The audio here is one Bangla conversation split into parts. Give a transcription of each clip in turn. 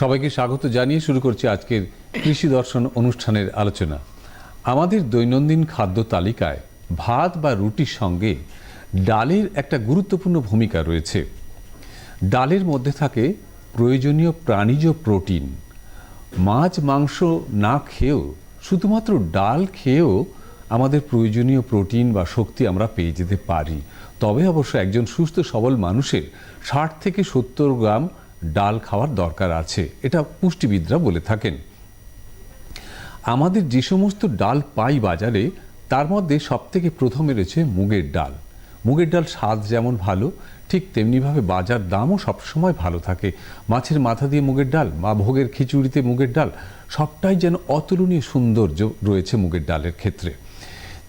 সবাইকে স্বাগত জানিয়ে শুরু করছি আজকের কৃষি দর্শন অনুষ্ঠানের আলোচনা। আমাদের দৈনন্দিন খাদ্য তালিকায় ভাত বা রুটির সঙ্গে ডালের একটা গুরুত্বপূর্ণ ভূমিকা রয়েছে। ডালের মধ্যে থাকে প্রয়োজনীয় প্রাণীজ প্রোটিন। মাছ, মাংস না খেয়েও, শুধুমাত্র ডাল খেয়েও আমাদের প্রয়োজনীয় প্রোটিন বা শক্তি আমরা পেয়ে যেতে পারি। তবে অবশ্য একজন সুস্থ, সবল মানুষের ষাট থেকে সত্তর গ্রাম ডাল খাওয়ার দরকার আছে, এটা পুষ্টিবিদরা বলে থাকেন। আমাদের যে সমস্ত ডাল পাই বাজারে, তার মধ্যে সবথেকে প্রথমে রয়েছে মুগের ডাল। মুগের ডাল স্বাদ যেমন ভালো, ঠিক তেমনিভাবে বাজার দামও সবসময় ভালো থাকে। মাছের মাথা দিয়ে মুগের ডাল বা ভোগের খিচুড়িতে মুগের ডাল, সবটাই যেন অতুলনীয় সৌন্দর্য রয়েছে মুগের ডালের ক্ষেত্রে।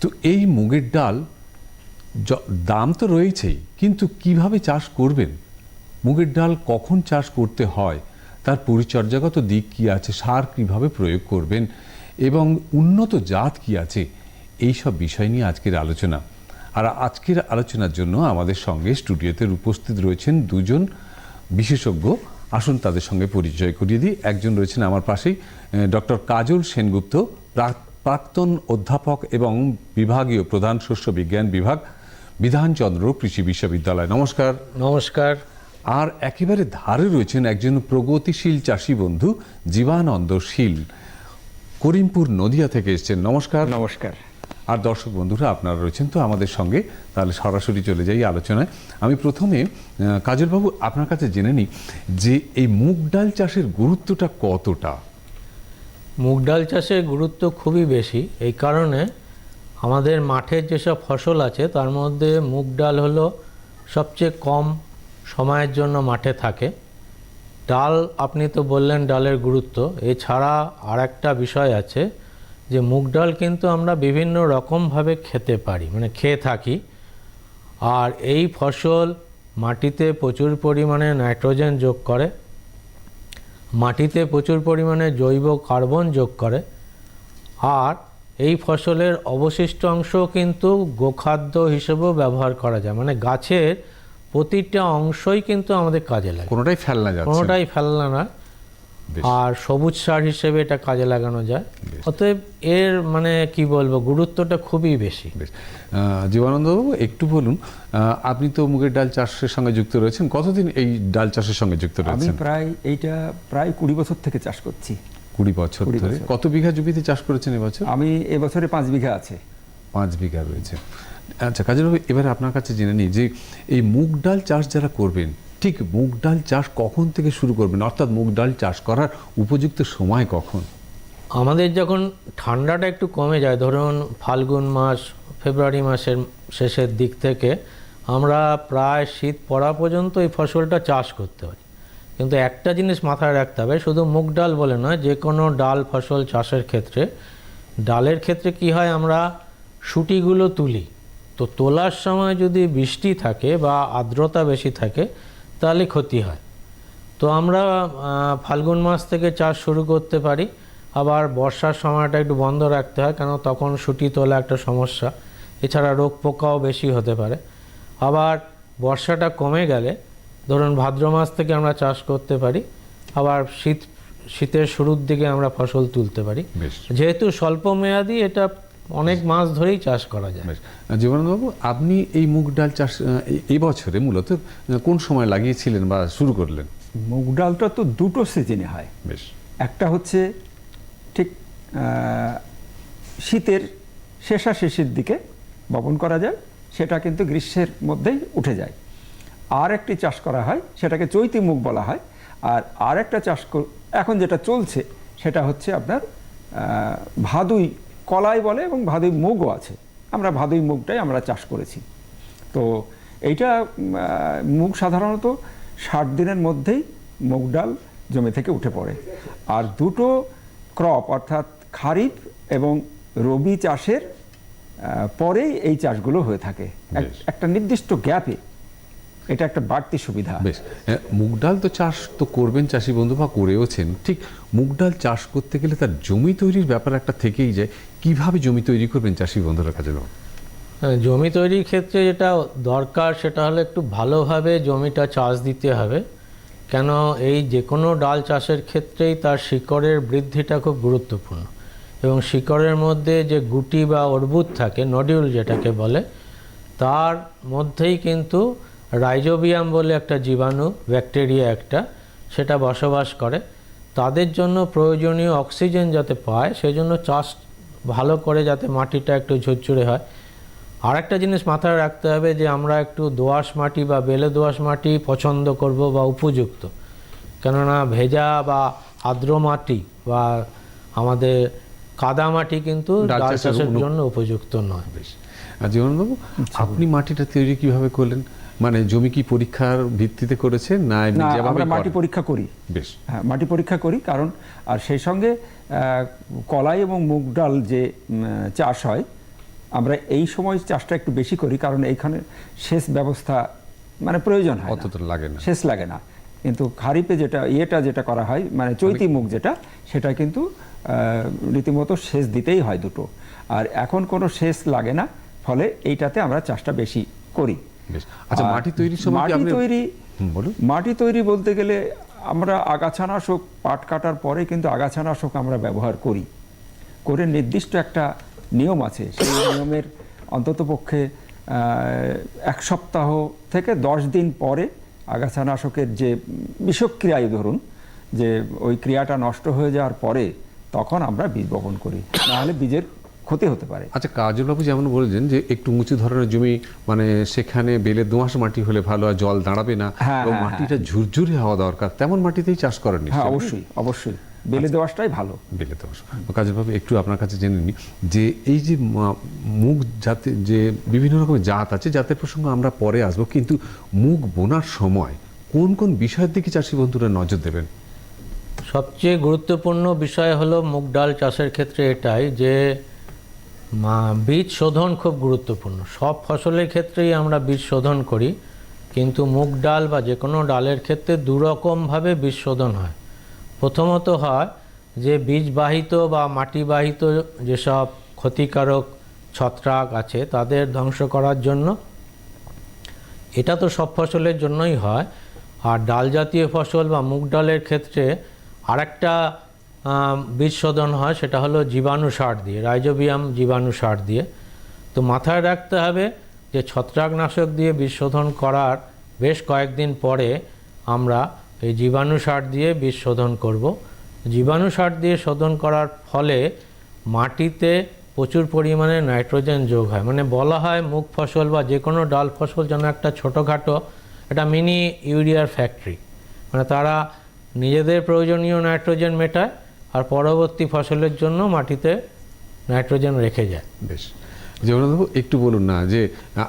তো এই মুগের ডাল দাম তো রয়েছেই, কিন্তু কীভাবে চাষ করবেন? মুগের ডাল কখন চাষ করতে হয়, তার পরিচর্যাগত দিক কি আছে, সার কীভাবে প্রয়োগ করবেন এবং উন্নত জাত কি আছে, এই সব বিষয় নিয়ে আজকের আলোচনা। আর আজকের আলোচনার জন্য আমাদের সঙ্গে স্টুডিওতে উপস্থিত রয়েছেন দুজন বিশেষজ্ঞ। আসুন তাদের সঙ্গে পরিচয় করিয়ে দিই। একজন রয়েছেন আমার পাশেই ডক্টর কাজল সেনগুপ্ত, প্রাক- প্রাক্তন অধ্যাপক এবং বিভাগীয় প্রধান শস্য বিজ্ঞান বিভাগ, বিধানচন্দ্র কৃষি বিশ্ববিদ্যালয়। নমস্কার। নমস্কার। আর একেবারে ধারে রয়েছেন একজন প্রগতিশীল চাষী বন্ধু জীবানন্দ শীল। করিমপুর নদিয়া থেকে এসেছেন। নমস্কার। নমস্কার। আর দর্শক বন্ধুরা আপনারা রয়েছেন তো আমাদের সঙ্গে। তাহলে সরাসরি চলে যাই আলোচনায়। আমি প্রথমে কাজলবাবু আপনার কাছে জেনে নিই যে এই মুগ ডাল চাষের গুরুত্বটা কতটা? মুগ ডাল চাষের গুরুত্ব খুবই বেশি। এই কারণে আমাদের মাঠের যেসব ফসল আছে তার মধ্যে মুগ ডাল হলো সবচেয়ে কম সময়ের জন্য মাঠে থাকে। ডাল, আপনি তো বললেন ডালের গুরুত্ব। এছাড়া আর একটা বিষয় আছে যে, মুগ ডাল কিন্তু আমরা বিভিন্ন রকমভাবে খেতে পারি মানে খেয়ে থাকি। আর এই ফসল মাটিতে প্রচুর পরিমাণে নাইট্রোজেন যোগ করে, মাটিতে প্রচুর পরিমাণে জৈব কার্বন যোগ করে। আর এই ফসলের অবশিষ্ট অংশ কিন্তু গোখাদ্য হিসেবেও ব্যবহার করা যায় মানে গাছের প্রতিটা অংশই কিন্তু আমাদের কাজে লাগে। কোনোটাই ফেলনা যায় কোনোটাই ফেলনা না। আর সবুজ সার হিসেবে এটা কাজে লাগানো যায়। অতএব এর মানে কি বলব গুরুত্বটা খুবই বেশি। জীবানন্দবাবু একটু বলুন আপনি তো মুগের ডাল চাষের সঙ্গে যুক্ত রয়েছেন। কতদিন এই ডাল চাষের সঙ্গে যুক্ত আমি রয়েছেন? প্রায় এইটা প্রায় কুড়ি বছর থেকে চাষ করছি। কুড়ি বছর ধরে। কত বিঘা জমিতে চাষ করেছেন এবছর? আমি এবছরে পাঁচ বিঘা আছে। পাঁচ বিঘা রয়েছে। আচ্ছা কাজলবাবু এবারে আপনার কাছে জেনে নিই যে এই মুগ ডাল চাষ যারা করবেন, ঠিক মুগ ডাল চাষ কখন থেকে শুরু করবেন? অর্থাৎ মুগ ডাল চাষ করার উপযুক্ত সময় কখন? আমাদের যখন ঠান্ডাটা একটু কমে যায়, ধরুন ফাল্গুন মাস, ফেব্রুয়ারি মাসের শেষের দিক থেকে, আমরা প্রায় শীত পড়া পর্যন্ত এই ফসলটা চাষ করতে পারি কিন্তু একটা জিনিস মাথায় রাখতে হবে, শুধু মুগ ডাল বলে নয়, যে কোনো ডাল ফসল চাষের ক্ষেত্রে, ডালের ক্ষেত্রে কি হয়, আমরা সুটিগুলো তুলি। তো তোলার সময় যদি বৃষ্টি থাকে বা আর্দ্রতা বেশি থাকে তাহলে ক্ষতি হয়। তো আমরা ফাল্গুন মাস থেকে চাষ শুরু করতে পারি। আবার বর্ষার সময়টা একটু বন্ধ রাখতে হয় কেন তখন সুটি তোলা একটা সমস্যা। এছাড়া রোগ পোকাও বেশি হতে পারে। আবার বর্ষাটা কমে গেলে ধরুন ভাদ্র মাস থেকে আমরা চাষ করতে পারি। আবার শীত শীতের শুরুর দিকে আমরা ফসল তুলতে পারি। যেহেতু স্বল্প মেয়াদি এটা অনেক মাস ধরেই চাষ করা যায়। বেশ। জীবনানন্দবাবু আপনি এই মুগ ডাল চাষ এই- বছরে মূলত কোন সময় লাগিয়েছিলেন বা শুরু করলেন? মুগ ডালটা তো দুটো সিজনে হয়। বেশ। একটা হচ্ছে ঠিক শীতের শেষাশেষির দিকে বপন করা যায় সেটা কিন্তু গ্রীষ্মের মধ্যেই উঠে যায়। আর একটি চাষ করা হয় সেটাকে চৈতি মুগ বলা হয়। আর আর একটা চাষ কর- এখন যেটা চলছে সেটা হচ্ছে আপনার ভাদুই কলাই বলে এবং ভাদুই মুগও আছে। আমরা ভাদুই মুগটাই আমরা চাষ করেছি। তো এইটা মুগ সাধারণত ষাট দিনের মধ্যেই মুগ ডাল জমি থেকে উঠে পড়ে। আর দুটো ক্রপ অর্থাৎ খারিফ এবং রবি চাষের পরেই এই চাষগুলো হয়ে থাকে। একটা নির্দিষ্ট গ্যাপে এটা একটা বাড়তি সুবিধা। বেশ। মুগ ডাল তো চাষ তো করবেন চাষি বন্ধু বা করেওছেন। ঠিক মুগ ডাল চাষ করতে গেলে তার জমি তৈরির ব্যাপার একটা থেকেই যায়। কীভাবে জমি তৈরি করবেন চাষি বন্ধুরা কাজে হ্যাঁ, জমি তৈরির ক্ষেত্রে যেটা দরকার সেটা হলো একটু ভালোভাবে জমিটা চাষ দিতে হবে। কেন এই যে কোনো ডাল চাষের ক্ষেত্রেই তার শিকড়ের বৃদ্ধিটা খুব গুরুত্বপূর্ণ। এবং শিকড়ের মধ্যে যে গুটি বা অর্বুদ থাকে নডিউল যেটাকে বলে তার মধ্যেই কিন্তু রাইজোবিয়াম বলে একটা জীবাণু ব্যাকটেরিয়া একটা সেটা বসবাস করে। তাদের জন্য প্রয়োজনীয় অক্সিজেন যাতে পায় সেজন্য চাষ ভালো করে যাতে মাটিটা একটু ঝুরঝুরে হয়। আর একটা জিনিস মাথায় রাখতে হবে যে আমরা একটু দোআঁশ মাটি বা বেলে দোআঁশ মাটি পছন্দ করব বা উপযুক্ত। কেননা ভেজা বা আর্দ্র মাটি বা আমাদের কাদা মাটি কিন্তু ডাল চাষের চাষের জন্য উপযুক্ত নয়। বেশ। আর জীবনবাবু আপনি মাটিটা তৈরি কীভাবে করলেন? মানে জমি কি পরীক্ষার ভিত্তিতে করেছে? না আমরা মাটি পরীক্ষা করি। বেশ। হ্যাঁ মাটি পরীক্ষা করি কারণ আর সেই সঙ্গে কলাই এবং মুগ ডাল যে চাষ হয় আমরা এই সময় চাষটা একটু বেশি করি কারণ এইখানে সেচ ব্যবস্থা মানে প্রয়োজন হয়। অতটা লাগে না। সেচ লাগে না। কিন্তু খারিপে যেটা ইয়েটা যেটা করা হয় মানে চৈতি মুগ যেটা সেটা কিন্তু রীতিমতো সেচ দিতেই হয় দুটো। আর এখন কোনো সেচ লাগে না ফলে এইটাতে আমরা চাষটা বেশি করি। বেশ। আচ্ছা মাটি তৈরির সময় মাটি তৈরি বলুন। মাটি তৈরি বলতে গেলে আমরা আগাছানাশক পাট কাটার পরে কিন্তু আগাছানাশক আমরা ব্যবহার করি। করে নির্দিষ্ট একটা নিয়ম আছে। সেই নিয়মের অন্ততপক্ষে এক সপ্তাহ থেকে দশ দিন পরে আগাছানাশকের যে বিষক্রিয়ায় ধরুন যে ওই ক্রিয়াটা নষ্ট হয়ে যাওয়ার পরে তখন আমরা বীজ বপন করি। নাহলে বীজের ক্ষতি হতে পারে। আচ্ছা কাজলবাবু যেমন বলছেন যে একটু উঁচু ধরনের জমি মানে সেখানে বেলে দোঁয়াশ মাটি হলে ভালো আর জল দাঁড়াবে না হ্যাঁ, এবং হ্যাঁ, মাটিটা ঝুরঝুরে হওয়া দরকার তেমন মাটিতেই চাষ করেন হ্যাঁ অবশ্যই অবশ্যই। বেলে দেওয়াটাই ভালো। বেলে দোঁয়াশ। কাজলবাবু একটু আপনার কাছে জেনে নিই যে এই যে মুগ জাতে যে বিভিন্ন রকমের জাত আছে জাতের প্রসঙ্গ আমরা পরে আসব কিন্তু মুগ বোনার সময় কোন কোন বিষয়ের দিকে চাষি বন্ধুরা নজর দেবেন? সবচেয়ে গুরুত্বপূর্ণ বিষয় হলো মুগ ডাল চাষের ক্ষেত্রে এটাই যে বীজ শোধন খুব গুরুত্বপূর্ণ। সব ফসলের ক্ষেত্রেই আমরা বীজ শোধন করি, কিন্তু মুগ ডাল বা যে কোনো ডালের ক্ষেত্রে দুরকমভাবে বীজ শোধন হয়। প্রথমত হয় যে বীজবাহিত বা মাটিবাহিত যেসব ক্ষতিকারক ছত্রাক আছে, তাদের ধ্বংস করার জন্য। এটা তো সব ফসলের জন্যই হয়। আর ডাল জাতীয় ফসল বা মুগ ডালের ক্ষেত্রে আরেকটা বীজ শোধন হয়, সেটা হলো জীবাণু সার দিয়ে, রাইজোবিয়াম জীবাণু সার দিয়ে। তো মাথায় রাখতে হবে যে ছত্রাকনাশক দিয়ে বীজ শোধন করার বেশ কয়েকদিন পরে আমরা এই জীবাণু সার দিয়ে বীজ শোধন করব। জীবাণু সার দিয়ে শোধন করার ফলে মাটিতে প্রচুর পরিমাণে নাইট্রোজেন যোগ হয়। মানে বলা হয় মুখ ফসল বা যে কোনো ডাল ফসল যেন একটা ছোটোখাটো, একটা মিনি ইউরিয়ার ফ্যাক্টরি। মানে তারা নিজেদের প্রয়োজনীয় নাইট্রোজেন মেটায় আর পরবর্তী ফসলের জন্য মাটিতে নাইট্রোজেন রেখে যায়। বেশ। জীবনবাবু একটু বলুন না যে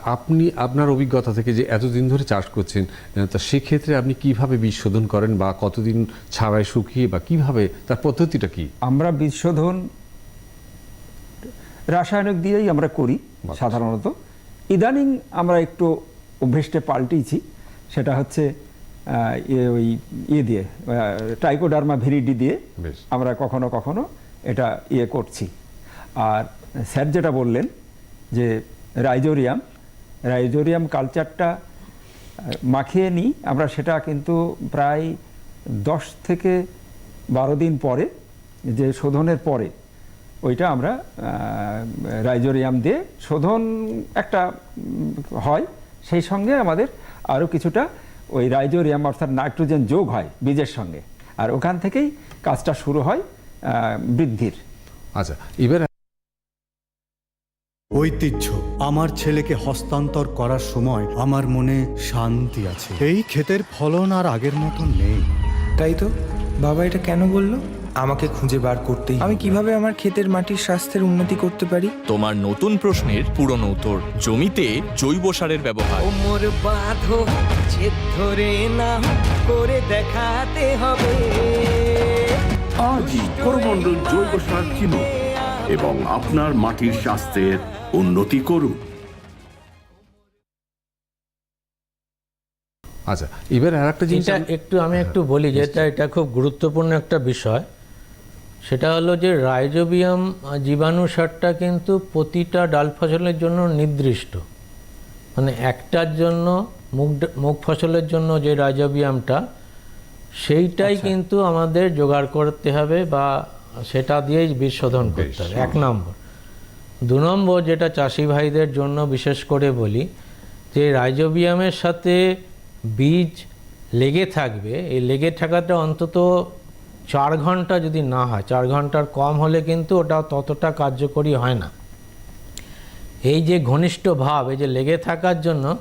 আপনি আপনার অভিজ্ঞতা থেকে যে এতদিন ধরে চাষ করছেন তা সেক্ষেত্রে আপনি কীভাবে বীজ শোধন করেন বা কতদিন ছাওয়ায় শুকিয়ে বা কীভাবে তার পদ্ধতিটা কি? আমরা বীজ শোধন রাসায়নিক দিয়েই আমরা করি। সাধারণত। ইদানিং আমরা একটু অভ্যেসটা পাল্টিয়েছি সেটা হচ্ছে ওই ইয়ে দিয়ে টাইকোডার্মা ভেরিডি দিয়ে আমরা কখনো কখনো এটা ইয়ে করছি। আর স্যার যেটা বললেন যে রাইজোরিয়াম রাইজোরিয়াম কালচারটা মাখিয়ে নিই আমরা সেটা কিন্তু প্রায় দশ থেকে বারো দিন পরে যে শোধনের পরে ওইটা আমরা রাইজোরিয়াম দিয়ে শোধন একটা হয়। সেই সঙ্গে আমাদের আরও কিছুটা ওই রাইজোরিয়াম অর্থাৎ নাইট্রোজেন যোগ হয় বীজের সঙ্গে। আর ওখান থেকেই কাজটা শুরু হয় বৃদ্ধির। আচ্ছা এবার ঐতিহ্য। আমার ছেলেকে হস্তান্তর করার সময় আমার মনে শান্তি আছে। এই ক্ষেতের ফলন আর আগের মতো নেই। তাই তো? বাবা এটা কেন বলল? আমাকে খুঁজে বার করতেই আমি কীভাবে আমার ক্ষেতের মাটির স্বাস্থ্যের উন্নতি করতে পারি? তোমার নতুন প্রশ্নের পুরনো উত্তর জমিতে জৈব সারের ব্যবহার। ওমর বাঁধো জেদ ধরে না করে দেখাতে হবে। আজই করমণ্ডল জৈব সার কিনুন এবং আপনার মাটির স্বাস্থ্যের উন্নতি করুন। আচ্ছা এবার আর একটা জিনিস এটা একটু আমি একটু বলি যে এটা এটা খুব গুরুত্বপূর্ণ একটা বিষয়। সেটা হলো যে রাইজোবিয়াম জীবাণু সারটা কিন্তু প্রতিটা ডাল ফসলের জন্য নির্দিষ্ট। মানে একটার জন্য মুগ মুগ ফসলের জন্য যে রাইজোবিয়ামটা সেইটাই আচ্ছা। কিন্তু আমাদের জোগাড় করতে হবে বা সেটা দিয়েই বীজ শোধন করতে হবে। এক নম্বর। দু নম্বর যেটা চাষি ভাইদের জন্য বিশেষ করে বলি যে রাইজোবিয়ামের সাথে বীজ লেগে থাকবে এই লেগে থাকাটা অন্তত চার ঘণ্টা যদি না হয় চার ঘণ্টার কম হলে কিন্তু ওটা ততটা কার্যকরী হয় না। এই যে ঘনিষ্ঠ ভাব এই যে লেগে থাকার জন্য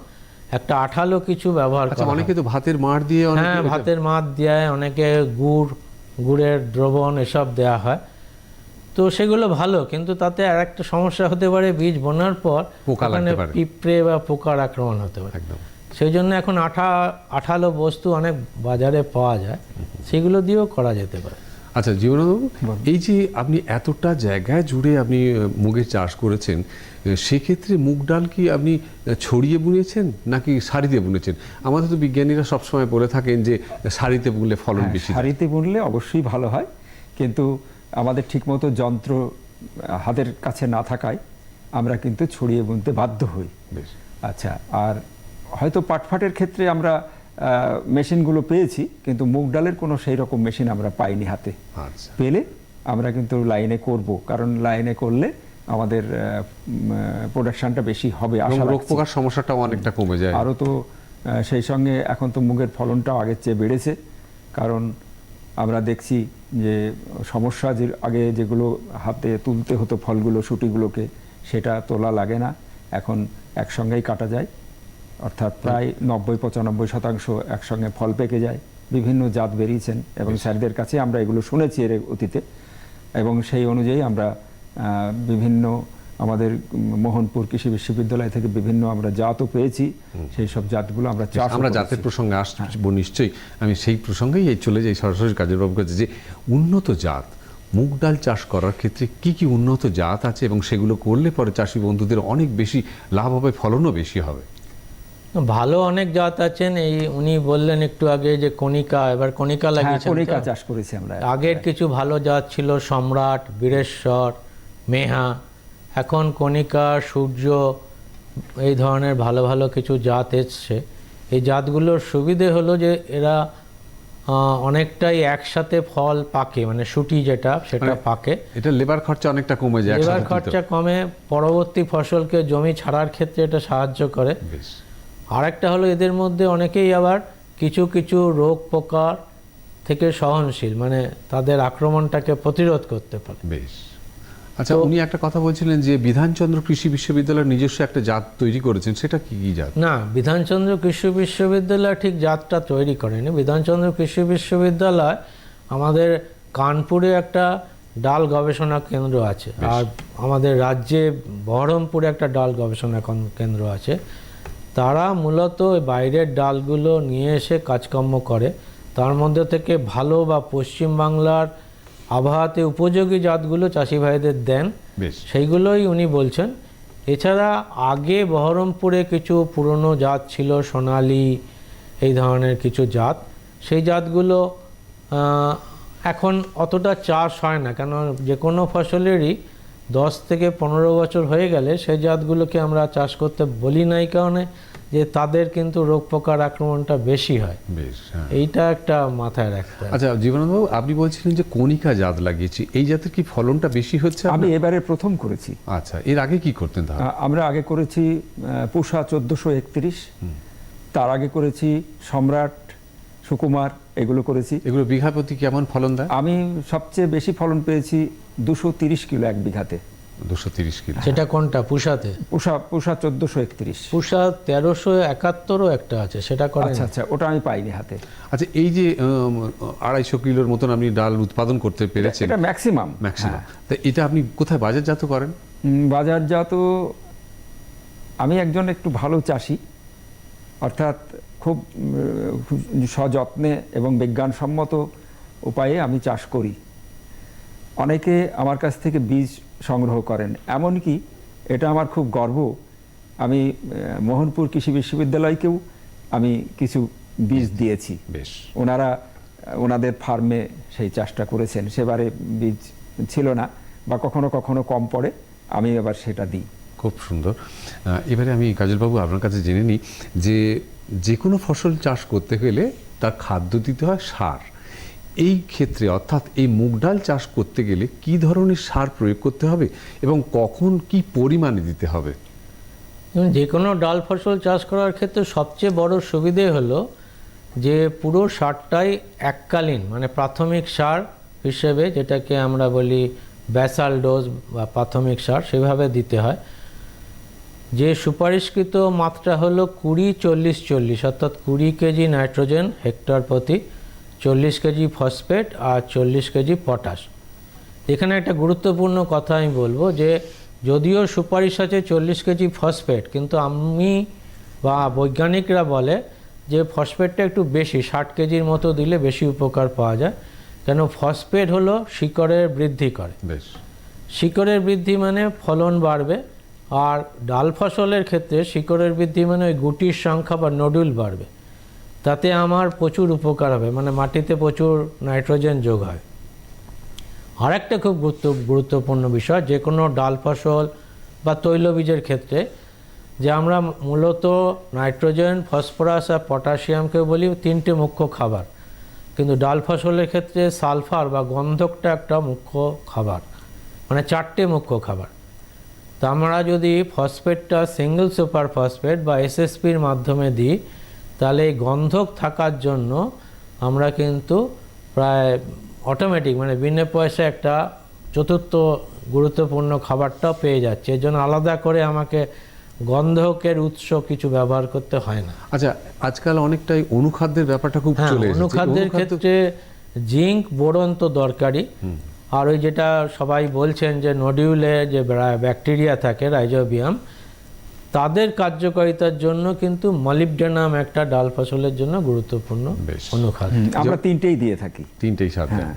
একটা আঠালো কিছু ব্যবহার আচ্ছা করা অনেকে তো ভাতের মার দিয়ে অনেকে হ্যাঁ ভাতের মাছ দেয় অনেকে গুড় গুড়ের দ্রবণ এসব দেয়া হয়। তো সেগুলো ভালো কিন্তু তাতে আর একটা সমস্যা হতে পারে বীজ বোনার পর পোকা পিঁপড়ে বা পোকার আক্রমণ হতে পারে। একদম। সেই জন্য এখন আঠা আঠালো বস্তু অনেক বাজারে পাওয়া যায়। সেগুলো দিয়েও করা যেতে পারে। আচ্ছা জীবনবাবু এই যে আপনি এতটা জায়গায় জুড়ে আপনি মুগের চাষ করেছেন সেক্ষেত্রে মুগ ডাল কি আপনি ছড়িয়ে বুনেছেন নাকি সারিতে বুনেছেন? আমাদের তো বিজ্ঞানীরা সবসময় বলে থাকেন যে সারিতে বুনলে ফলন হ্যাঁ, বেশি। সারিতে বুনলে অবশ্যই ভালো হয়। কিন্তু আমাদের ঠিকমতো যন্ত্র হাতের কাছে না থাকায় আমরা কিন্তু ছড়িয়ে বুনতে বাধ্য হই। বেশ। আচ্ছা আর হয়তো পাটফাটের ক্ষেত্রে আমরা মেশিনগুলো পেয়েছি কিন্তু মুগ ডালের কোনো সেই রকম মেশিন আমরা পাইনি হাতে। আচ্ছা। পেলে আমরা কিন্তু লাইনে করব কারণ লাইনে করলে আমাদের প্রোডাকশনটা বেশি হবে রোগ পোকার সমস্যাটাও অনেকটা কমে যায়। আরও তো সেই সঙ্গে এখন তো মুগের ফলনটাও আগের চেয়ে বেড়েছে কারণ আমরা দেখছি যে সমস্যা যে আগে যেগুলো হাতে তুলতে হতো ফলগুলো শুটিগুলোকে সেটা তোলা লাগে না এখন একসঙ্গেই কাটা যায়। অর্থাৎ প্রায় নব্বই পঁচানব্বই শতাংশ একসঙ্গে ফল পেকে যায়। বিভিন্ন জাত বেরিয়েছেন এবং স্যারদের কাছে আমরা এগুলো শুনেছি এর অতীতে। এবং সেই অনুযায়ী আমরা বিভিন্ন আমাদের মোহনপুর কৃষি বিশ্ববিদ্যালয় থেকে বিভিন্ন আমরা জাতও পেয়েছি। সেই সব জাতগুলো আমরা চাষ আমরা জাতের প্রসঙ্গে আসব নিশ্চয়ই। আমি সেই প্রসঙ্গেই এই চলে যাই সরাসরি কাজের বাবুর কাছে যে উন্নত জাত মুগ ডাল চাষ করার ক্ষেত্রে কি কি উন্নত জাত আছে এবং সেগুলো করলে পরে চাষি বন্ধুদের অনেক বেশি লাভ হবে ফলনও বেশি হবে? ভালো অনেক জাত আছেন এই উনি বললেন একটু আগে যে কণিকা এবার কণিকা হ্যাঁ লাগিয়েছেন কণিকা চাষ করেছি আমরা। আগের কিছু ভালো জাত ছিল সম্রাট বীরেশ্বর মেহা এখন কণিকা সূর্য এই ধরনের ভালো ভালো কিছু জাত এসছে। এই জাতগুলোর সুবিধে হলো যে এরা আহ, অনেকটাই একসাথে ফল পাকে মানে শুটি যেটা সেটা মানে পাকে। এটা লেবার খরচা অনেকটা কমে যায় লেবার খরচা কমে পরবর্তী ফসলকে জমি ছাড়ার ক্ষেত্রে এটা সাহায্য করে। আরেকটা হলো এদের মধ্যে অনেকেই আবার কিছু কিছু রোগ পোকার থেকে সহনশীল মানে তাদের আক্রমণটাকে প্রতিরোধ করতে পারে। বেশ। আচ্ছা উনি একটা কথা বলছিলেন যে বিধানচন্দ্র কৃষি বিশ্ববিদ্যালয়ের নিজস্ব একটা জাত তৈরি করেছেন সেটা কি কি জাত? না বিধানচন্দ্র কৃষি বিশ্ববিদ্যালয় ঠিক জাতটা তৈরি করেনি। বিধানচন্দ্র কৃষি বিশ্ববিদ্যালয় আমাদের কানপুরে একটা ডাল গবেষণা কেন্দ্র আছে আর আমাদের রাজ্যে বহরমপুরে একটা ডাল গবেষণা কন- কেন্দ্র আছে। তারা মূলত বাইরের ডালগুলো নিয়ে এসে কাজকর্ম করে। তার মধ্যে থেকে ভালো বা পশ্চিম বাংলার আবহাওয়াতে উপযোগী জাতগুলো চাষি ভাইদের দেন। সেইগুলোই উনি বলছেন। এছাড়া আগে বহরমপুরে কিছু পুরনো জাত ছিল সোনালি এই ধরনের কিছু জাত। সেই জাতগুলো এখন অতটা চাষ হয় না কেন যে কোনো ফসলেরই দশ থেকে পনেরো বছর হয়ে গেলে সেই জাতগুলোকে আমরা চাষ করতে বলি না এই কারণে যে তাদের কিন্তু রোগ পোকার আক্রমণটা বেশি হয়। বেশ হ্যাঁ। এইটা একটা মাথায় রাখতে হবে। আচ্ছা জীবনবাবু আপনি বলছিলেন যে কণিকা জাত লাগিয়েছি এই জাতের কি ফলনটা বেশি হচ্ছে আমি এবারে প্রথম করেছি। আচ্ছা এর আগে কি করতেন আমরা আগে করেছি পুষা চোদ্দোশো একত্রিশ তার আগে করেছি সম্রাট সুকুমার এগুলো করেছি। এগুলো বিঘা প্রতি কেমন ফলন দেয়? আমি সবচেয়ে বেশি ফলন পেয়েছি দুশো তিরিশ কিলো এক বিঘাতে। দুশো তিরিশ কিলো। সেটা কোনটা? পুষাতে? পুষা পুষা চোদ্দোশো একত্রিশ। পুষা তেরোশো একাত্তরও একটা আছে সেটা করেন। আচ্ছা আচ্ছা ওটা আমি পাইনি হাতে। আচ্ছা এই যে আড়াইশো কিলোর মতন আপনি ডাল উৎপাদন করতে পেরেছেন। এটা ম্যাক্সিমাম। ম্যাক্সিমাম। তা এটা আপনি কোথায় বাজারজাত করেন? বাজারজাত আমি একজন একটু ভালো চাষি অর্থাৎ খুব সযত্নে এবং বিজ্ঞানসম্মত উপায়ে আমি চাষ করি। অনেকে আমার কাছ থেকে বীজ সংগ্রহ করেন। এমনকি এটা আমার খুব গর্ব। আমি মোহনপুর কৃষি বিশ্ববিদ্যালয়কেও আমি কিছু বীজ দিয়েছি। বেশ। ওনারা ওনাদের ফার্মে সেই চাষটা করেছেন। সেবারে বীজ ছিল না বা কখনো কখনো কম পড়ে আমি এবার সেটা দিই। খুব সুন্দর। এবারে আমি কাজলবাবু আপনার কাছে জেনে নিই যে যে কোনো ফসল চাষ করতে গেলে তার খাদ্য দিতে হয় সার। এই ক্ষেত্রে অর্থাৎ এই মুগ ডাল চাষ করতে গেলে কি ধরনের সার প্রয়োগ করতে হবে এবং কখন কি পরিমাণে দিতে হবে? যে কোনো ডাল ফসল চাষ করার ক্ষেত্রে সবচেয়ে বড় সুবিধে হলো যে পুরো সারটাই এককালীন মানে প্রাথমিক সার হিসেবে যেটাকে আমরা বলি ব্যাসাল ডোজ বা প্রাথমিক সার সেভাবে দিতে হয়। যে সুপারিশকৃত মাত্রা হলো কুড়ি চল্লিশ চল্লিশ অর্থাৎ কুড়ি কেজি নাইট্রোজেন হেক্টর প্রতি চল্লিশ কেজি ফসফেট আর চল্লিশ কেজি পটাশ। এখানে একটা গুরুত্বপূর্ণ কথা আমি বলব যে যদিও সুপারিশ আছে চল্লিশ কেজি ফসফেট কিন্তু আমি বা বৈজ্ঞানিকরা বলে যে ফসফেটটা একটু বেশি ষাট কেজির মতো দিলে বেশি উপকার পাওয়া যায়। কেন ফসফেট হলো শিকড়ের বৃদ্ধি করে। বেশ। শিকড়ের বৃদ্ধি মানে ফলন বাড়বে আর ডাল ফসলের ক্ষেত্রে শিকড়ের বৃদ্ধি মানে ওই গুটির সংখ্যা বা নডুল বাড়বে। তাতে আমার প্রচুর উপকার হবে মানে মাটিতে প্রচুর নাইট্রোজেন যোগ হয়। আর একটা খুব গুরুত্ব, গুরুত্বপূর্ণ বিষয়, যে কোনো ডাল ফসল বা তৈলবীজের ক্ষেত্রে, যে আমরা মূলত নাইট্রোজেন, ফসফরাস আর পটাশিয়ামকে বলি তিনটে মুখ্য খাবার। কিন্তু ডাল ফসলের ক্ষেত্রে সালফার বা গন্ধকটা একটা মুখ্য খাবার মানে চারটে মুখ্য খাবার। তো আমরা যদি ফসফেটটা সিঙ্গেল সুপার ফসফেট বা এসএসপির মাধ্যমে দিই তাহলে এই গন্ধক থাকার জন্য আমরা কিন্তু প্রায় অটোমেটিক মানে বিনা পয়সা একটা চতুর্থ গুরুত্বপূর্ণ খাবারটা পেয়ে যাচ্ছে। এর জন্য আলাদা করে আমাকে গন্ধকের উৎস কিছু ব্যবহার করতে হয় না। আচ্ছা আজকাল অনেকটাই অনুখাদ্যের ব্যাপারটা খুব হ্যাঁ চলে অনুখাদ্যের অনুখাদ্য- ক্ষেত্রে জিঙ্ক বোরন তো দরকারি আর ওই যেটা সবাই বলছেন যে নডিউলে যে ব্যাকটেরিয়া থাকে রাইজোবিয়াম তাদের কার্যকারিতার জন্য কিন্তু মলিবডেনাম একটা ডাল ফসলের জন্য গুরুত্বপূর্ণ বেশ। অনুখাদ্য। আমরা তিনটেই দিয়ে থাকি। তিনটেই সার হ্যাঁ।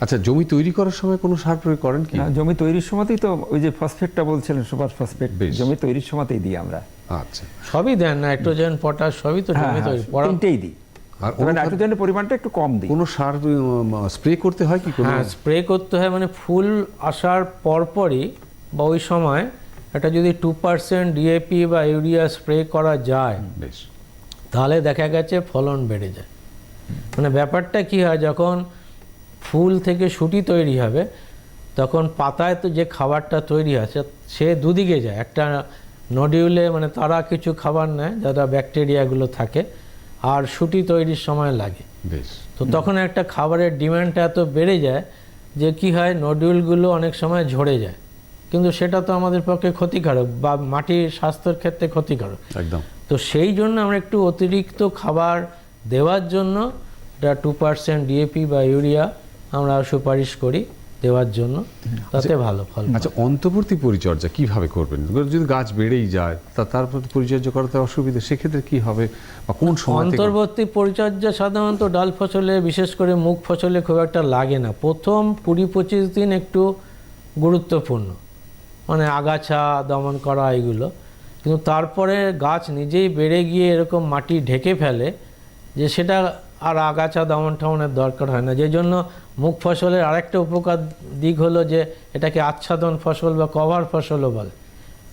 আচ্ছা জমি তৈরি করার সময় কোনো সার প্রয়োগ করেন কি? না, জমি তৈরির সময়তেই তো ওই যে ফসফেটটা বলছিলেন সুপার ফসফেট জমি তৈরির সময়তেই দিই আমরা। আচ্ছা। সবই দেন নাইট্রোজেন পটাশ সবই তো হ্যাঁ জমি হ্যাঁ, তৈরি তিনটেই দিই। আর তবে নাইট্রোজেনের পরিমাণটা একটু কম দিই। কোনো সার স্প্রে করতে হয় কি কোনো? হ্যাঁ স্প্রে করতে হয় মানে ফুল আসার পরপরই বা ওই সময় এটা যদি টু পার্সেন্ট ডিএপি বা ইউরিয়া স্প্রে করা যায় বেশ। তাহলে দেখা গেছে ফলন বেড়ে যায়। মানে ব্যাপারটা কি হয় যখন ফুল থেকে সুটি তৈরি হবে তখন পাতায় তো যে খাবারটা তৈরি হয় সে- সে দুদিকে যায়। একটা নডিউলে মানে তারা কিছু খাবার নেয় যারা ব্যাকটেরিয়াগুলো থাকে আর সুটি তৈরির সময় লাগে। তো তখন একটা খাবারের ডিমান্ডটা এত বেড়ে যায় যে কি হয় নডিউলগুলো অনেক সময় ঝরে যায়। কিন্তু সেটা তো আমাদের পক্ষে ক্ষতিকারক বা মাটির স্বাস্থ্যের ক্ষেত্রে ক্ষতিকারক। একদম। তো সেই জন্য আমরা একটু অতিরিক্ত খাবার দেওয়ার জন্য এটা টু পার্সেন্ট ডিএপি বা ইউরিয়া আমরা সুপারিশ করি। দেওয়ার জন্য তাতে ভালো ফল আচ্ছা অন্তর্বর্তী পরিচর্যা কীভাবে করবেন? যদি গাছ বেড়েই যায় তা তারপর পরিচর্যা করাতে অসুবিধা সেক্ষেত্রে কি হবে বা কোন সময় অন্তর্বর্তী পরিচর্যা সাধারণত ডাল ফসলে বিশেষ করে মুখ ফসলে খুব একটা লাগে না। প্রথম কুড়ি পঁচিশ দিন একটু গুরুত্বপূর্ণ। মানে আগাছা দমন করা এগুলো। কিন্তু তারপরে গাছ নিজেই বেড়ে গিয়ে এরকম মাটি ঢেকে ফেলে যে সেটা আর আগাছা দমন টমনের দরকার হয় না। যে জন্য মুগ ফসলের আরেকটা উপকার দিক হলো যে এটাকে আচ্ছাদন ফসল বা কভার ফসলও বলে।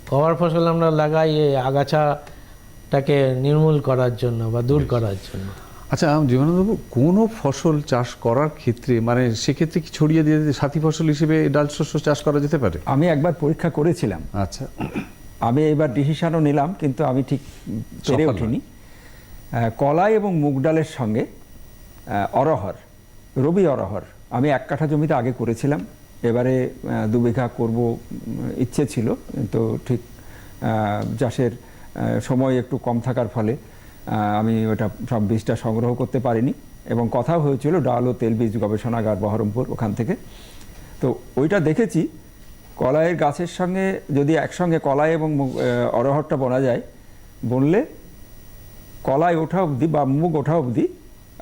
কভার ফসল আমরা লাগাই এই আগাছাটাকে নির্মূল করার জন্য বা দূর করার জন্য। আচ্ছা জীবনানন্দবাবু কোনো ফসল চাষ করার ক্ষেত্রে মানে সেক্ষেত্রে কি ছড়িয়ে দিয়ে দিয়ে সাথী ফসল হিসেবে ডাল শস্য চাষ করা যেতে পারে? আমি একবার পরীক্ষা করেছিলাম। আচ্ছা। আমি এবার ডিসিশনও নিলাম কিন্তু আমি ঠিক পেরে উঠিনি। কলাই এবং মুগ ডালের সঙ্গে অরহর। রবি অরহর, আমি এক কাঠা জমিতে আগে করেছিলাম, এবারে দু বিঘা করব ইচ্ছে ছিল, কিন্তু ঠিক চাষের সময় একটু কম থাকার ফলে আমি ওটা সব বীজটা সংগ্রহ করতে পারিনি, এবং কথাও হয়েছিল ডাল ও তেল বীজ গবেষণাগার বহরমপুর ওখান থেকে। তো ওইটা দেখেছি, কলাইয়ের গাছের সঙ্গে যদি একসঙ্গে কলাই এবং অরহরটা বোনা যায়, বুনলে কলাই ওঠা অবধি বা মুগ ওঠা অবধি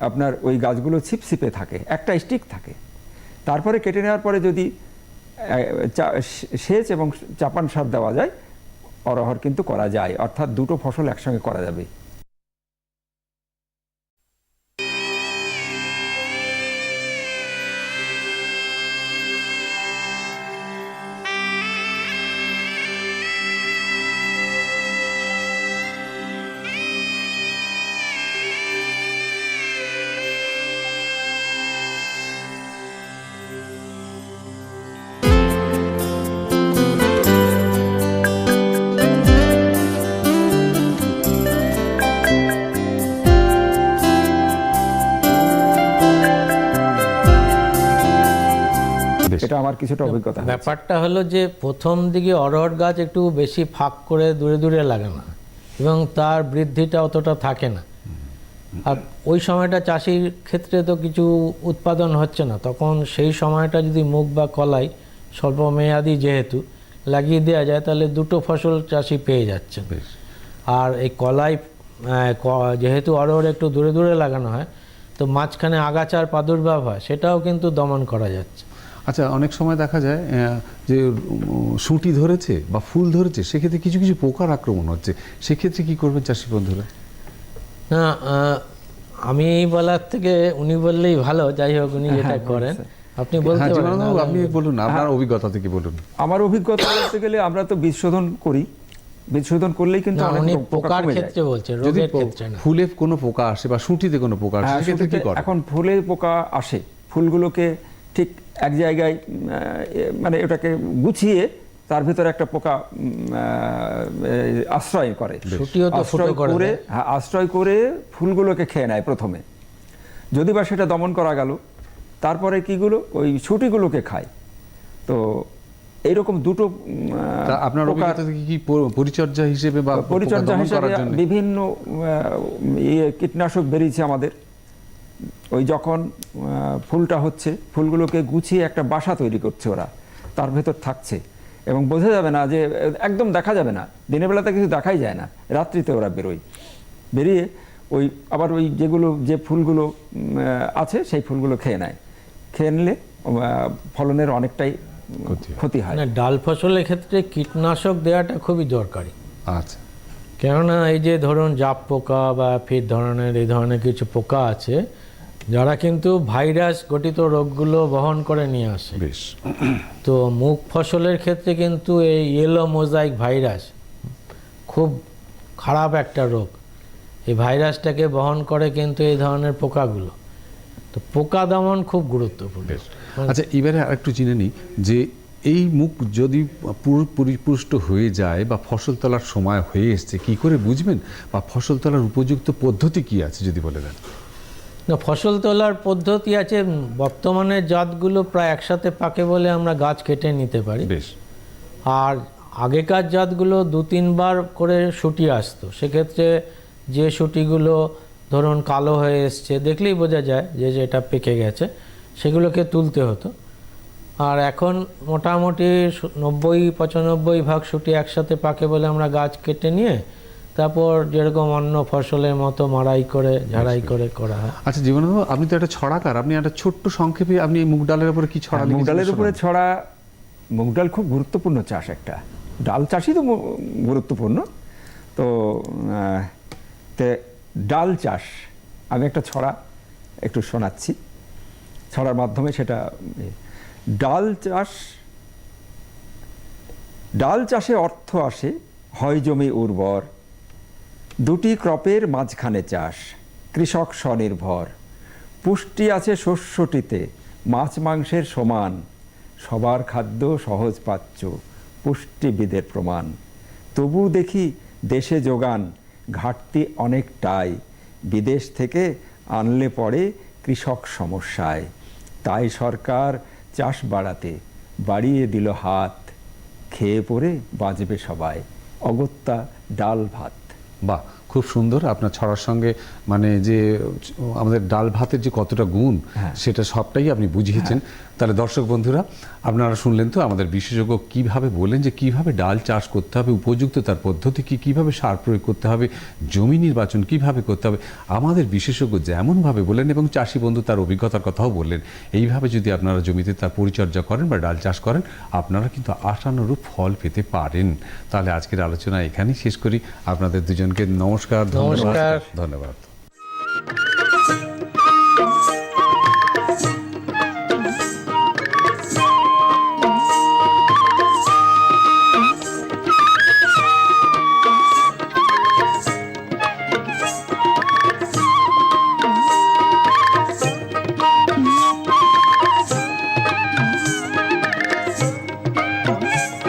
আপনার ওই গাছগুলো ছিপছিপে থাকে, একটা স্টিক থাকে। তারপরে কেটে নেওয়ার পরে যদি সেচ এবং চাপান সার দেওয়া যায়, অরহর কিন্তু করা যায়। অর্থাৎ দুটো ফসল একসঙ্গে করা যাবে। কিছুটা অভিজ্ঞতা ব্যাপারটা হলো যে প্রথম দিকে অরহর গাছ একটু বেশি ফাঁক করে দূরে দূরে লাগানো হয় এবং তার বৃদ্ধিটা অতটা থাকে না। আর ওই সময়টা চাষির ক্ষেত্রে তো কিছু উৎপাদন হচ্ছে না। তখন সেই সময়টা যদি মুগ বা কলাই স্বল্প মেয়াদি যেহেতু লাগিয়ে দেওয়া যায় তাহলে দুটো ফসল চাষি পেয়ে যাচ্ছে আর এই কলাই যেহেতু অরহর একটু দূরে দূরে লাগানো হয় তো মাঝখানে আগাছার প্রাদুর্ভাব হয় সেটাও কিন্তু দমন করা যাচ্ছে। আচ্ছা অনেক সময় দেখা যায় যে সুঁটি ধরেছে বা ফুল ধরেছে সেক্ষেত্রে কিছু কিছু পোকার আক্রমণ হচ্ছে। সেক্ষেত্রে কি করবেন চাষি বন্ধুরা? না আমি বলার থেকে উনি বললেই ভালো যাই হোক উনি যেটা করেন। আপনি বলতে হ্যাঁ পারেন আপনি বলুন আপনার অভিজ্ঞতা থেকে বলুন। আমার অভিজ্ঞতা বলতে গেলে আমরা তো বীজ শোধন করি। বীজ শোধন করলেই কিন্তু অনেক পোকা পোকার ক্ষেত্রে বলছেন যদি রোগের ক্ষেত্রে না। ফুলে কোনো পোকা আসে বা সুঁটিতে কোনো পোকা আসে হ্যাঁ, সেক্ষেত্রে কি করে এখন ফুলে পোকা আসে। ফুলগুলোকে ঠিক এক জায়গায় মানে ওটাকে গুছিয়ে তার ভিতরে একটা পোকা আশ্রয় করে। শুটিও তো ফুটো আশ্রয় করে করে হ্যাঁ। আশ্রয় করে ফুলগুলোকে খেয়ে নেয় প্রথমে। যদি বা সেটা দমন করা গেল তারপরে কিগুলো ওই ছুটিগুলোকে খায়। তো এইরকম দুটো আপনার কি পরিচর্যা হিসেবে বা পরিচর্যা হিসেবে বিভিন্ন ইয়ে কীটনাশক বেরিয়েছে আমাদের। ওই যখন ফুলটা হচ্ছে ফুলগুলোকে গুছিয়ে একটা বাসা তৈরি করছে ওরা তার ভেতর থাকছে। এবং বোঝা যাবে না যে একদম দেখা যাবে না দিনের বেলাতে কিছু দেখাই যায় না রাত্রিতে ওরা বেরোয়। বেরিয়ে ওই আবার ওই যেগুলো যে ফুলগুলো আছে সেই ফুলগুলো খেয়ে নেয়। খেয়ে নিলে ফলনের অনেকটাই ক্ষতি হয়। ক্ষতি হয়। মানে ডাল ফসলের ক্ষেত্রে কীটনাশক দেওয়াটা খুবই দরকারি। আচ্ছা। কেননা এই যে ধরুন জাপ পোকা বা ফির ধরনের এই ধরনের কিছু পোকা আছে যারা কিন্তু ভাইরাস গঠিত রোগগুলো বহন করে নিয়ে আসে। বেশ। তো মুখ ফসলের ক্ষেত্রে কিন্তু এই ইয়েলো মোজাইক ভাইরাস খুব খারাপ একটা রোগ। এই ভাইরাসটাকে বহন করে কিন্তু এই ধরনের পোকাগুলো। তো পোকা দমন খুব গুরুত্বপূর্ণ। আচ্ছা এবারে আরেকটু জেনে নিই যে এই মুখ যদি পরিপুষ্ট হয়ে যায় বা ফসল তোলার সময় হয়ে এসছে কি করে বুঝবেন? বা ফসল তোলার উপযুক্ত পদ্ধতি কি আছে যদি বলে দেন? না ফসল তোলার পদ্ধতি আছে বর্তমানে জাতগুলো প্রায় একসাথে পাকে বলে আমরা গাছ কেটে নিতে পারি। বেশ। আর আগেকার জাতগুলো দু তিনবার করে শুটি আসতো। সেক্ষেত্রে যে শুটিগুলো ধরুন কালো হয়ে এসছে দেখলেই বোঝা যায় যে যে এটা পেকে গেছে সেগুলোকে তুলতে হতো। আর এখন মোটামুটি নব্বই পঁচানব্বই ভাগ শুটি একসাথে পাকে বলে আমরা গাছ কেটে নিয়ে তারপর যেরকম অন্য ফসলের মতো মাড়াই করে ঝাড়াই করে করা হয়। আচ্ছা জীবনানন্দ আপনি তো একটা ছড়াকার। আপনি একটা ছোট্ট সংক্ষেপে আপনি এই মুগ ডালের উপরে কি ছড়া হ্যাঁ, মুগ ডালের উপরে ছড়া মুগ ডাল খুব গুরুত্বপূর্ণ চাষ একটা। ডাল চাষই তো গুরুত্বপূর্ণ। তো তে ডাল চাষ আমি একটা ছড়া একটু শোনাচ্ছি। ছড়ার মাধ্যমে সেটা ডাল চাষ ডাল চাষে অর্থ আসে হয় জমি উর্বর দুটি ক্রপের মাঝখানে চাষ, কৃষক স্বনির্ভর। পুষ্টি আছে শস্যটিতে, মাছ মাংসের সমান। সবার খাদ্য সহজ পাচ্য, পুষ্টিবিদের প্রমাণ। তবু দেখি দেশে যোগান ঘাটতি অনেকটাই, বিদেশ থেকে আনলে পড়ে কৃষক সমস্যায়। তাই সরকার চাষ বাড়াতে বাড়িয়ে দিল হাত, খেয়ে পরে বাঁচবে সবাই। অগত্যা ডাল ভাত। বাহ খুব সুন্দর। আপনার ছড়ার সঙ্গে মানে যে আমাদের ডাল ভাতের যে কতটা গুণ হ্যাঁ। সেটা সবটাই আপনি বুঝিয়েছেন। তাহলে দর্শক বন্ধুরা আপনারা শুনলেন তো আমাদের বিশেষজ্ঞ কীভাবে বললেন যে কীভাবে ডাল চাষ করতে হবে উপযুক্ত তার পদ্ধতি কি কীভাবে সার প্রয়োগ করতে হবে জমি নির্বাচন কীভাবে করতে হবে আমাদের বিশেষজ্ঞ যেমনভাবে বললেন এবং চাষি বন্ধু তার অভিজ্ঞতার কথাও বললেন। এইভাবে যদি আপনারা জমিতে তার পরিচর্যা করেন বা ডাল চাষ করেন আপনারা কিন্তু আশানুরূপ ফল পেতে পারেন। তাহলে আজকের আলোচনা এখানেই শেষ করি। আপনাদের দুজনকে নমস্কার ধন্যবাদ। ধন্যবাদ। you